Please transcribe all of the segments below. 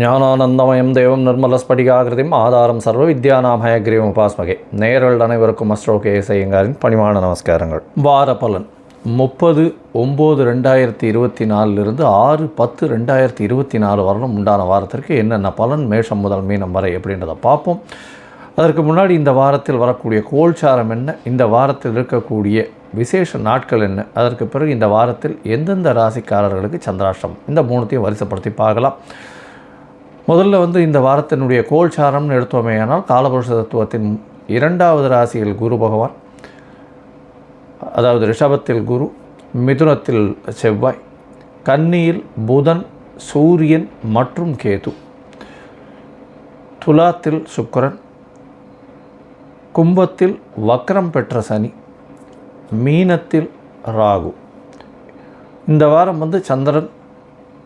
ஞானானந்தமயம் தேவம் நிர்மலஸ்படிகாகிருதிம் ஆதாரம் சர்வ வித்யானாமயக்ரீவம் உபாஸ்மகே. நேயர்கள் அனைவருக்கும் அஸ்ட்ரோ கே ஐயங்காரின் பணிவான நமஸ்காரங்கள். வார பலன். முப்பது ஒம்பது ரெண்டாயிரத்தி இருபத்தி நாலுலேருந்து ஆறு பத்து ரெண்டாயிரத்தி இருபத்தி நாலு வரலும் உண்டான வாரத்திற்கு என்னென்ன பலன் மேஷம் முதல் மீனம் வரை அப்படின்றத பார்ப்போம். அதற்கு முன்னாடி இந்த வாரத்தில் வரக்கூடிய கோல்சாரம் என்ன இந்த வாரத்தில் இருக்கக்கூடிய விசேஷ நாட்கள் என்ன அதற்கு பிறகு இந்த வாரத்தில் எந்தெந்த ராசிக்காரர்களுக்கு சந்திராஷ்டம் இந்த மூணுத்தையும் வரிசைப்படுத்தி பார்க்கலாம். முதல்ல வந்து இந்த வாரத்தினுடைய கோல்சாரம்னு எடுத்தோமேயானால் காலபுருஷ தத்துவத்தின் இரண்டாவது ராசியில் குரு பகவான் அதாவது ரிஷபத்தில் குரு மிதுனத்தில் செவ்வாய் கன்னியில் புதன் சூரியன் மற்றும் கேது. துலாத்தில் சுக்கரன் கும்பத்தில் வக்ரம் பெற்ற சனி மீனத்தில் ராகு. இந்த வாரம் வந்து சந்திரன்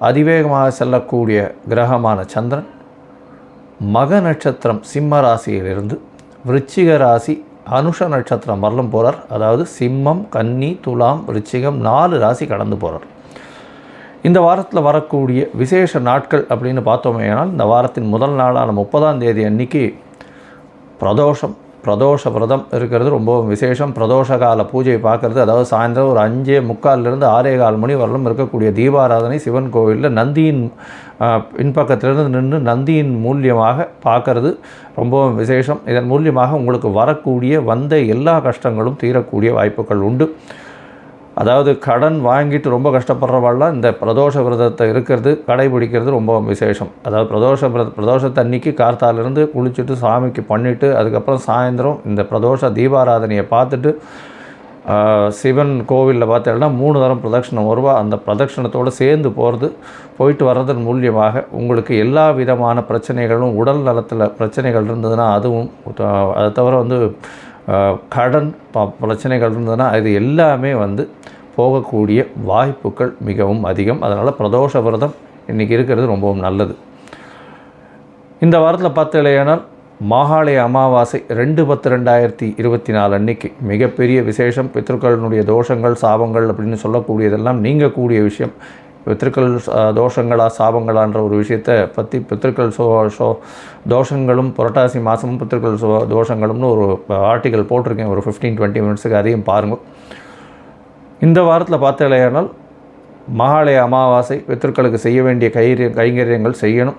அதிவேகமாக செல்லக்கூடிய கிரகமான சந்திரன் மக நட்சத்திரம் சிம்ம ராசியிலிருந்து விருச்சிக ராசி அனுஷ நட்சத்திரம் வரலும் போகிறார் அதாவது சிம்மம் கன்னி துலாம் விருச்சிகம் நாலு ராசி கடந்து போகிறார் இந்த வாரத்தில் வரக்கூடிய விசேஷ நாட்கள் அப்படின்னு பார்த்தோமே ஆனால் இந்த வாரத்தின் முதல் நாளான முப்பதாம் தேதி அன்னைக்கு பிரதோஷம் பிரதோஷ விரதம் இருக்கிறது. ரொம்பவும் விசேஷம். பிரதோஷ கால பூஜை பார்க்குறது. அதாவது சாயந்தரம் ஒரு அஞ்சே முக்கால்லேருந்து ஆறே கால் மணி வரலும் இருக்கக்கூடிய தீபாராதனை சிவன் கோவிலில் நந்தியின் பின்பக்கத்திலிருந்து நின்று நந்தியின் மூலியமாக பார்க்கறது. ரொம்பவும் விசேஷம். இதன் மூலியமாக உங்களுக்கு வரக்கூடிய வந்த எல்லா கஷ்டங்களும் தீரக்கூடிய வாய்ப்புகள் உண்டு. அதாவது கடன் வாங்கிட்டு ரொம்ப கஷ்டப்படுறவாள்லாம் இந்த பிரதோஷ விரதத்தை இருக்கிறது கடைபிடிக்கிறது ரொம்ப விசேஷம். அதாவது பிரதோஷ விரத பிரதோஷத்தை அன்னைக்கு கார்த்தாலிருந்து குளிச்சுட்டு சாமிக்கு பண்ணிவிட்டு அதுக்கப்புறம் சாயந்தரம் இந்த பிரதோஷ தீபாராதனையை பார்த்துட்டு சிவன் கோவிலில் பார்த்தீங்கன்னா மூணு தரம் பிரதட்சணம் வருவா. அந்த பிரதட்சிணத்தோடு சேர்ந்து போகிறது போயிட்டு வர்றதன் மூலியமாக உங்களுக்கு எல்லா விதமான பிரச்சனைகளும் உடல் நலத்தில் பிரச்சனைகள் இருந்ததுன்னா அதுவும் அதை தவிர வந்து கடன் ப பிரச்சனைகள் இருந்ததுன்னா இது எல்லாமே வந்து போகக்கூடிய வாய்ப்புகள் மிகவும் அதிகம். அதனால் பிரதோஷ விரதம் இன்றைக்கி இருக்கிறது ரொம்பவும் நல்லது. இந்த வாரத்தில் பார்த்து இல்லையானால் மாகாளய அமாவாசை ரெண்டு பத்து ரெண்டாயிரத்தி இருபத்தி நாலு அன்னைக்கு மிகப்பெரிய விசேஷம். பித்ருக்களினுடைய தோஷங்கள் சாபங்கள் அப்படின்னு சொல்லக்கூடியதெல்லாம் நீங்கக்கூடிய விஷயம். பித்திருக்கள் தோஷங்களா சாபங்களான்ற ஒரு விஷயத்தை பற்றி பித்திருக்கள் சோ ஷோ தோஷங்களும் புரட்டாசி மாதமும் பித்திருக்கள் சோ தோஷங்களும்னு ஒரு ஆர்டிக்கல் போட்டிருக்கேன். ஒரு ஃபிஃப்டீன் டுவெண்ட்டி மினிட்ஸுக்கு அதையும் பாருங்கள் இந்த வாரத்தில் பார்த்தலையானால் மகாலய அமாவாசை பித்திருக்களுக்கு செய்ய வேண்டிய கைரிய கைங்கரியங்கள் செய்யணும்.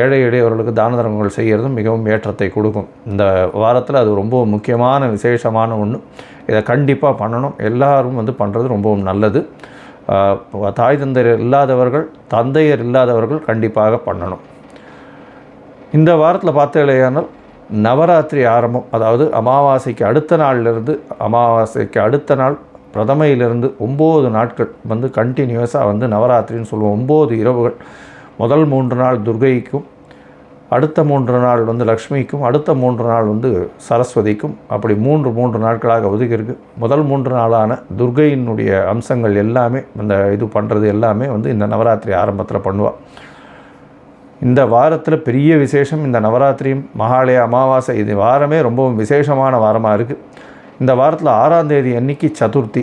ஏழை எளியவர்களுக்கு தான தர்மங்கள் செய்கிறதும் மிகவும் ஏற்றத்தை கொடுக்கும். இந்த வாரத்தில் அது ரொம்ப முக்கியமான விசேஷமான ஒன்று இதை கண்டிப்பாக பண்ணணும். எல்லாரும் வந்து பண்ணுறது ரொம்பவும் நல்லது. தாய் தந்தையர் இல்லாதவர்கள் தந்தையர் இல்லாதவர்கள் கண்டிப்பாக பண்ணணும். இந்த வாரத்தில் பார்த்தீங்களேயானால் நவராத்திரி ஆரம்பம் அதாவது அமாவாசைக்கு அடுத்த நாள்லேருந்து அமாவாசைக்கு அடுத்த நாள் பிரதமையிலிருந்து ஒம்பது நாட்கள் வந்து கண்டினியூஸாக வந்து நவராத்திரின்னு சொல்லுவோம். ஒம்பது இரவுகள். முதல் மூன்று நாள் துர்கைக்கும் அடுத்த மூன்று நாள் வந்து லக்ஷ்மிக்கும் அடுத்த மூன்று நாள் வந்து சரஸ்வதிக்கும் அப்படி மூன்று மூன்று நாட்களாக ஒதுக்கியிருக்கு. முதல் மூன்று நாளான துர்கையினுடைய அம்சங்கள் எல்லாமே இந்த இது பண்ணுறது எல்லாமே வந்து இந்த நவராத்திரி ஆரம்பத்தில் பண்ணுவாள் இந்த வாரத்தில் பெரிய விசேஷம் இந்த நவராத்திரியும் மகாலய அமாவாசை இது வாரமே ரொம்பவும் விசேஷமான வாரமாக இருக்குது இந்த வாரத்தில் ஆறாம் தேதி அன்னைக்கு சதுர்த்தி.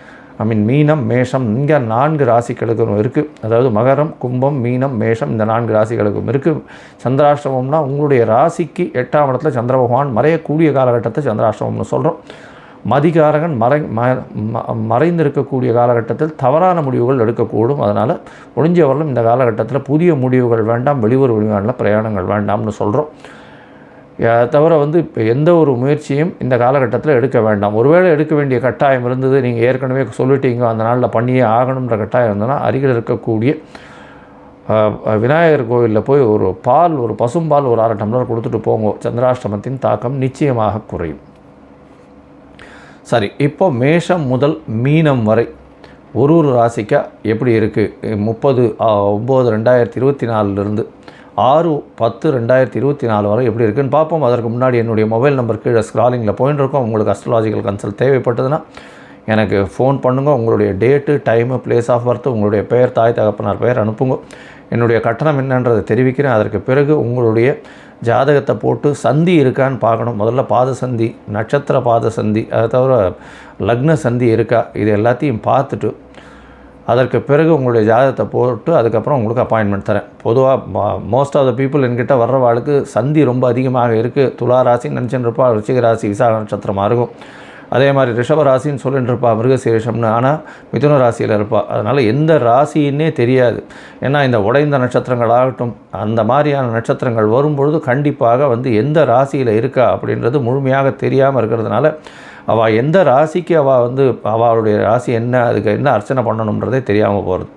ஐ மீன் மீனம் மேஷம் இங்கே நான்கு ராசிகளுக்கும் இருக்குது அதாவது மகரம் கும்பம் மீனம் மேஷம் இந்த நான்கு ராசிகளுக்கும் இருக்குது சந்திராஷ்டமம்னா உங்களுடைய ராசிக்கு எட்டாம் இடத்துல சந்திர பகவான் மறையக்கூடிய காலகட்டத்தை சந்திராஷ்டமம்னு சொல்கிறோம் மதிகாரகன் மறை ம மறைந்திருக்கக்கூடிய காலகட்டத்தில் தவறான முடிவுகள் எடுக்கக்கூடும். அதனால் முடிஞ்சவர்களும் இந்த காலகட்டத்தில் புதிய முடிவுகள் வேண்டாம் வெளியூர் வெளிநாட்டில் பிரயாணங்கள் வேண்டாம்னு சொல்கிறோம் தவிர வந்து இப்போ எந்த ஒரு முயற்சியும் இந்த காலகட்டத்தில் எடுக்க வேண்டாம். ஒருவேளை எடுக்க வேண்டிய கட்டாயம் இருந்தது நீங்கள் ஏற்கனவே சொல்லிட்டீங்க அந்த நாளில் பண்ணியே ஆகணுன்ற கட்டாயம் இருந்ததுன்னா அருகில் இருக்கக்கூடிய விநாயகர் கோவிலில் போய் ஒரு பால் ஒரு பசும்பால் ஒரு அரை டம்ளர் கொடுத்துட்டு போங்க. சந்திராஷ்டமத்தின் தாக்கம் நிச்சயமாக குறையும். சரி இப்போ மேஷம் முதல் மீனம் வரை ஒரு ஒரு ராசிக்கா எப்படி இருக்குது முப்பது ஒம்பது ரெண்டாயிரத்தி இருபத்தி நாலுலேருந்து ஆறு பத்து ரெண்டாயிரத்தி இருபத்தி நாலு வரை எப்படி இருக்குன்னு பார்ப்போம். அதற்கு முன்னாடி என்னுடைய மொபைல் நம்பர் கீழே ஸ்க்ராலிங்கில் போயின்னு உங்களுக்கு அஸ்ட்ராலாஜிக்கல் கன்சல்ட் தேவைப்பட்டதுன்னா எனக்கு ஃபோன் பண்ணுங்கள் உங்களுடைய date time place of birth உங்களுடைய பெயர் தாய் தகப்பனார் பெயர் அனுப்புங்க. என்னுடைய கட்டணம் என்னன்றதை தெரிவிக்கிறேன். அதற்கு பிறகு உங்களுடைய ஜாதகத்தை போட்டு சந்தி இருக்கான்னு பார்க்கணும். முதல்ல பாத சந்தி நட்சத்திர பாத சந்தி அதை தவிர லக்ன சந்தி இருக்கா? இது எல்லாத்தையும் பார்த்துட்டு அதற்கு பிறகு உங்களுடைய ஜாதகத்தை போட்டு அதுக்கப்புறம் உங்களுக்கு அப்பாயின்மெண்ட் தரேன். பொதுவாக மோஸ்ட் ஆஃப் த பீப்புள் என்கிட்ட வர்றவாளுக்கு சந்தி ரொம்ப அதிகமாக இருக்குது துலா ராசி நினச்சின்னு இருப்பா ரிச்சிக ராசி விசாக நட்சத்திரமாக இருக்கும். அதே மாதிரி ரிஷப ராசின்னு சொல்லிட்டு இருப்பா மிருகசீரிஷம்னு. ஆனால் மிதுன ராசியில் இருப்பாள் அதனால் எந்த ராசின்னே தெரியாது. ஏன்னா இந்த உடைந்த நட்சத்திரங்கள் ஆகட்டும் அந்த மாதிரியான நட்சத்திரங்கள் வரும்பொழுது கண்டிப்பாக வந்து எந்த ராசியில் இருக்கா அப்படின்றது முழுமையாக தெரியாமல் இருக்கிறதுனால அவள் எந்த ராசிக்கு அவள் வந்து அவளுடைய ராசி என்ன அதுக்கு என்ன அர்ச்சனை பண்ணணுன்றதே தெரியாமல் போகிறது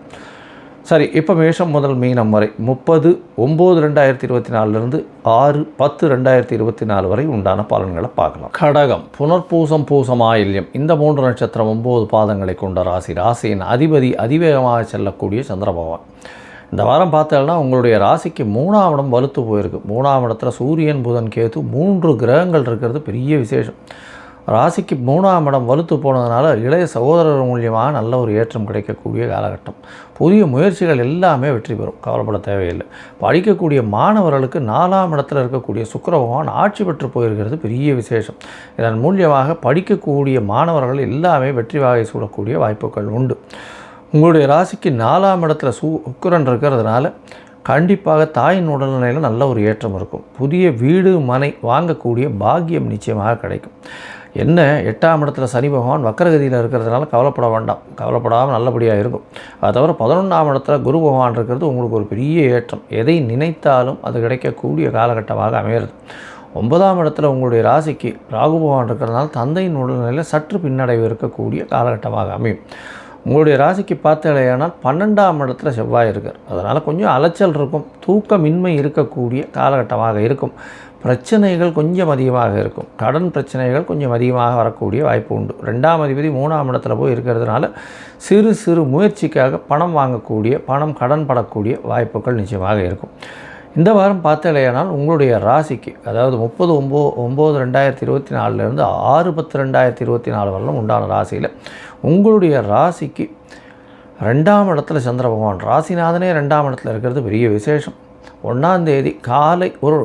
சரி இப்போ மேஷம் முதல் மீனம் வரை முப்பது ஒம்பது ரெண்டாயிரத்தி இருபத்தி நாலுலேருந்து ஆறு பத்து ரெண்டாயிரத்தி இருபத்தி நாலு வரை உண்டான பலன்களை பார்க்கலாம். கடகம் புனர்பூசம் பூசம் ஆயில்யம். இந்த மூன்று நட்சத்திரம் ஒம்பது பாதங்களை கொண்ட ராசி. ராசியின் அதிபதி அதிவேகமாக செல்லக்கூடிய சந்திர பகவான். இந்த வாரம் பார்த்தோம்னா உங்களுடைய ராசிக்கு மூணாம் இடம் வலுத்து போயிருக்கு. மூணாம் இடத்துல சூரியன் புதன் கேது மூன்று கிரகங்கள் இருக்கிறது. பெரிய விசேஷம். ராசிக்கு மூணாம் இடம் வலுத்து போனதுனால இளைய சகோதரர் மூலியமாக நல்ல ஒரு ஏற்றம் கிடைக்கக்கூடிய காலகட்டம். புதிய முயற்சிகள் எல்லாமே வெற்றி பெறும். கவலைப்பட தேவையில்லை. படிக்கக்கூடிய மாணவர்களுக்கு நாலாம் இடத்துல இருக்கக்கூடிய சுக்கர பகவான் ஆட்சி பெற்று போயிருக்கிறது பெரிய விசேஷம். இதன் மூலியமாக படிக்கக்கூடிய மாணவர்கள் எல்லாமே வெற்றி வாகை சூடக்கூடிய வாய்ப்புகள் உண்டு. உங்களுடைய ராசிக்கு நாலாம் இடத்துல சு சுக்கிரன் இருக்கிறதுனால கண்டிப்பாக தாயின் உடல்நிலையில் நல்ல ஒரு ஏற்றம் இருக்கும். புதிய வீடு மனை வாங்கக்கூடிய பாக்கியம் நிச்சயமாக கிடைக்கும். என்ன? எட்டாம் இடத்துல சனி பகவான் வக்கரகதியில் இருக்கிறதுனால கவலைப்பட வேண்டாம். கவலைப்படாமல் நல்லபடியாக இருக்கும். அது தவிர பதினொன்றாம் இடத்துல குரு பகவான் இருக்கிறது உங்களுக்கு ஒரு பெரிய ஏற்றம். எதை நினைத்தாலும் அது கிடைக்கக்கூடிய காலகட்டமாக அமையிறது ஒன்பதாம் இடத்துல உங்களுடைய ராசிக்கு ராகு பகவான் இருக்கிறதுனால தந்தையின் உடல்நிலையில் சற்று பின்னடைவு இருக்கக்கூடிய காலகட்டமாக அமையும். உங்களுடைய ராசிக்கு பார்த்தடையானால் பன்னெண்டாம் இடத்துல செவ்வாய் இருக்கார். அதனால் கொஞ்சம் அலைச்சல் இருக்கும். தூக்கமின்மை இருக்கக்கூடிய காலகட்டமாக இருக்கும். பிரச்சனைகள் கொஞ்சம் அதிகமாக இருக்கும். கடன் பிரச்சனைகள் கொஞ்சம் அதிகமாக வரக்கூடிய வாய்ப்பு உண்டு. ரெண்டாம் அதிபதி மூணாம் இடத்துல போய் இருக்கிறதுனால சிறு சிறு முயற்சிக்காக பணம் வாங்கக்கூடிய பணம் கடன் படக்கூடிய வாய்ப்புகள் நிச்சயமாக இருக்கும். இந்த வாரம் பார்த்தலையானால் உங்களுடைய ராசிக்கு அதாவது முப்பது ஒம்போ ஒம்பது ரெண்டாயிரத்தி இருபத்தி நாலுலேருந்து ஆறு பத்து ரெண்டாயிரத்தி இருபத்தி நாலு வரலும் உண்டான ராசியில் உங்களுடைய ராசிக்கு ரெண்டாம் இடத்துல சந்திர பகவான். ராசிநாதனே ரெண்டாம் இடத்துல இருக்கிறது பெரிய விசேஷம். ஒன்றாம் தேதி காலை ஒரு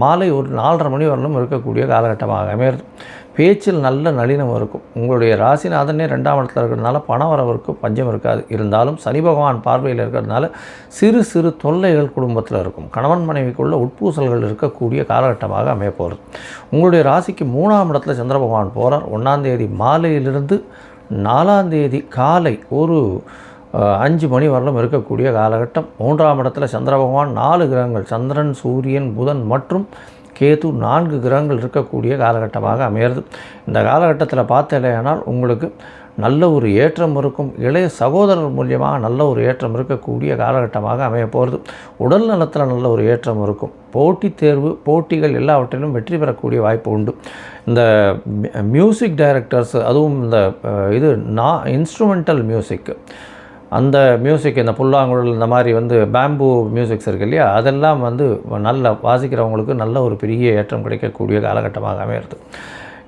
மாலை ஒரு நாலரை மணி வரலும் இருக்கக்கூடிய காலகட்டமாக அமையிறது பேச்சில் நல்ல நளினம் இருக்கும். உங்களுடைய ராசிநாதனே ரெண்டாம் இடத்துல இருக்கிறதுனால பண வரவருக்கும் பஞ்சம் இருக்காது. இருந்தாலும் சனி பகவான் பார்வையில் இருக்கிறதுனால சிறு சிறு தொல்லைகள் குடும்பத்தில் இருக்கும். கணவன் மனைவிக்குள்ள உட்பூசல்கள் இருக்கக்கூடிய காலகட்டமாக அமைய போகிறது. உங்களுடைய ராசிக்கு மூணாம் இடத்துல சந்திர பகவான் போகிறார் ஒன்றாந்தேதி மாலையிலிருந்து நாலாம் தேதி காலை ஒரு அஞ்சு மணி வரலும் இருக்கக்கூடிய காலகட்டம். மூன்றாம் இடத்துல சந்திர பகவான் நாலு கிரகங்கள் சந்திரன் சூரியன் புதன் மற்றும் கேது நான்கு கிரகங்கள் இருக்கக்கூடிய காலகட்டமாக அமையிறது இந்த காலகட்டத்தில் பார்த்தலையானால் உங்களுக்கு நல்ல ஒரு ஏற்றம் இருக்கும். இளைய சகோதரர் மூலியமாக நல்ல ஒரு ஏற்றம் இருக்கக்கூடிய காலகட்டமாக அமைய போகிறது. உடல் நலத்தில் நல்ல ஒரு ஏற்றம் இருக்கும். போட்டித் தேர்வு போட்டிகள் எல்லாவற்றிலும் வெற்றி பெறக்கூடிய வாய்ப்பு உண்டு. இந்த மியூசிக் டைரக்டர்ஸ் அதுவும் இந்த இது நான் இன்ஸ்ட்ருமெண்டல் மியூசிக்கு அந்த மியூசிக் இந்த புல்லாங்குழல் இந்த மாதிரி வந்து பேம்பு மியூசிக்ஸ் இருக்கு இல்லையா? அதெல்லாம் வந்து நல்ல வாசிக்கிறவங்களுக்கு நல்ல ஒரு பெரிய ஏற்றம் கிடைக்கக்கூடிய காலகட்டமாக அமையிறது.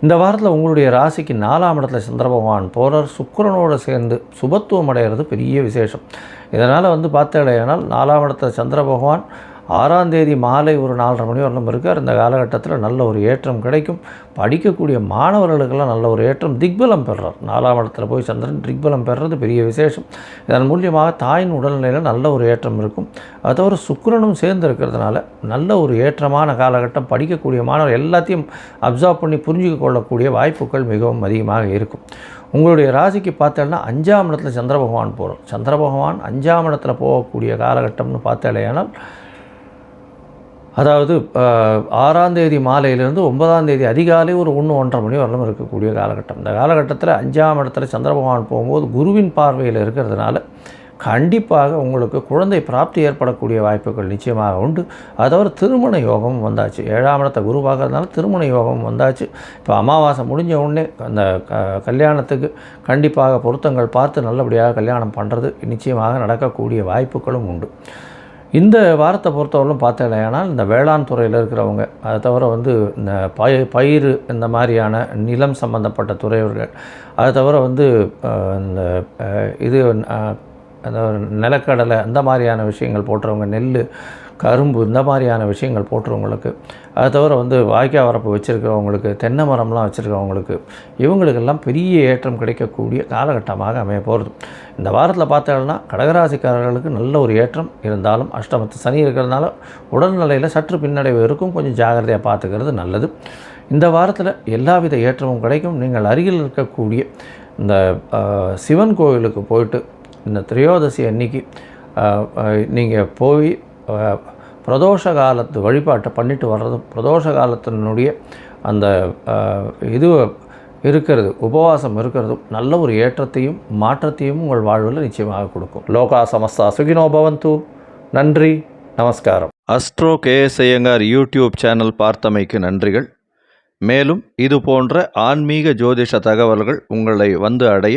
இந்த வாரத்தில் உங்களுடைய ராசிக்கு நாலாம் இடத்துல சந்திர பகவான் போகிறார் சுக்கரனோடு சேர்ந்து சுபத்துவம் அடைகிறது பெரிய விசேஷம். இதனால் வந்து பார்த்தடையானால் நாலாம் இடத்துல சந்திர பகவான் ஆறாம் தேதி மாலை ஒரு நாலரை மணி வரலும் இருக்கார். இந்த காலகட்டத்தில் நல்ல ஒரு ஏற்றம் கிடைக்கும். படிக்கக்கூடிய மாணவர்களுக்கெல்லாம் நல்ல ஒரு ஏற்றம் திக்பலம் பெறுறார். நாலாம் இடத்துல போய் சந்திரன் திக்பலம் பெறுறது பெரிய விசேஷம். இதன் மூலியமாக தாயின் உடல்நிலையில் நல்ல ஒரு ஏற்றம் இருக்கும். அது தவிர சுக்கரனும் சேர்ந்து இருக்கிறதுனால நல்ல ஒரு ஏற்றமான காலகட்டம். படிக்கக்கூடிய மாணவர் எல்லாத்தையும் அப்சர்வ் பண்ணி புரிஞ்சு கொள்ளக்கூடிய வாய்ப்புகள் மிகவும் அதிகமாக இருக்கும். உங்களுடைய ராசிக்கு பார்த்தேன்னா அஞ்சாம் இடத்துல சந்திர பகவான் போகிறோம் சந்திர பகவான் அஞ்சாம் இடத்துல போகக்கூடிய காலகட்டம்னு பார்த்தாலேயானால் அதாவது ஆறாம் தேதி மாலையிலேருந்து ஒன்பதாம் தேதி அதிகாலை ஒரு ஒன்று ஒன்றரை மணி வரலும் இருக்கக்கூடிய காலகட்டம். இந்த காலகட்டத்தில் அஞ்சாம் இடத்துல சந்திர பகவான் போகும்போது குருவின் பார்வையில் இருக்கிறதுனால கண்டிப்பாக உங்களுக்கு குழந்தை பிராப்தி ஏற்படக்கூடிய வாய்ப்புகள் நிச்சயமாக உண்டு. அதோட திருமண யோகம் வந்தாச்சு. ஏழாம் இடத்தை குரு பார்க்கறதுனால திருமண யோகம் வந்தாச்சு. இப்போ அமாவாசை முடிஞ்ச உடனே அந்த க கல்யாணத்துக்கு கண்டிப்பாக பொருத்தங்கள் பார்த்து நல்லபடியாக கல்யாணம் பண்ணுறது நிச்சயமாக நடக்கக்கூடிய வாய்ப்புகளும் உண்டு. இந்த வாரத்தை பொறுத்தவரையிலும் பார்த்தீங்கன்னா இந்த வேளாண் துறையில் இருக்கிறவங்க அதை தவிர வந்து இந்த பய பயிர் இந்த மாதிரியான நிலம் சம்மந்தப்பட்ட துறையவர்கள் அதை தவிர வந்து இந்த இது அந்த நிலக்கடலை அந்த மாதிரியான விஷயங்கள் போட்டுறவங்க நெல் கரும்பு இந்த மாதிரியான விஷயங்கள் போட்டுறவங்களுக்கு. அதை தவிர வந்து வாய்க்கால் வரப்பு வச்சுருக்கிறவங்களுக்கு தென்னை மரம்லாம் வச்சுருக்கிறவங்களுக்கு இவங்களுக்கெல்லாம் பெரிய ஏற்றம் கிடைக்கக்கூடிய காலகட்டமாக அமைய போகிறது இந்த வாரத்தில் பார்த்தோம்னா கடகராசிக்காரர்களுக்கு நல்ல ஒரு ஏற்றம் இருந்தாலும் அஷ்டமத்து சனி இருக்கிறதுனால உடல்நிலையில் சற்று பின்னடைவு இருக்கும். கொஞ்சம் ஜாகிரதையாக பார்த்துக்கிறது நல்லது. இந்த வாரத்தில் எல்லாவித ஏற்றமும் கிடைக்கும். நீங்கள் அருகில் இருக்கக்கூடிய இந்த சிவன் கோவிலுக்கு போயிட்டு இந்த திரையோதசி அன்னைக்கு நீங்கள் போய் பிரதோஷ காலத்து வழிபாட்டை பண்ணிட்டு வர்றதும் பிரதோஷ காலத்தினுடைய அந்த இது இருக்கிறது உபவாசம் இருக்கிறதும் நல்ல ஒரு ஏற்றத்தையும் மாற்றத்தையும் உங்கள் வாழ்வில் நிச்சயமாக கொடுக்கும். லோகா சமஸ்தா சுகினோ பவந்து. நன்றி நமஸ்காரம். Astro KS Iyengar YouTube channel பார்த்தமைக்கு நன்றிகள். மேலும் இது போன்ற ஆன்மீக ஜோதிஷ தகவல்கள் உங்களை வந்து அடைய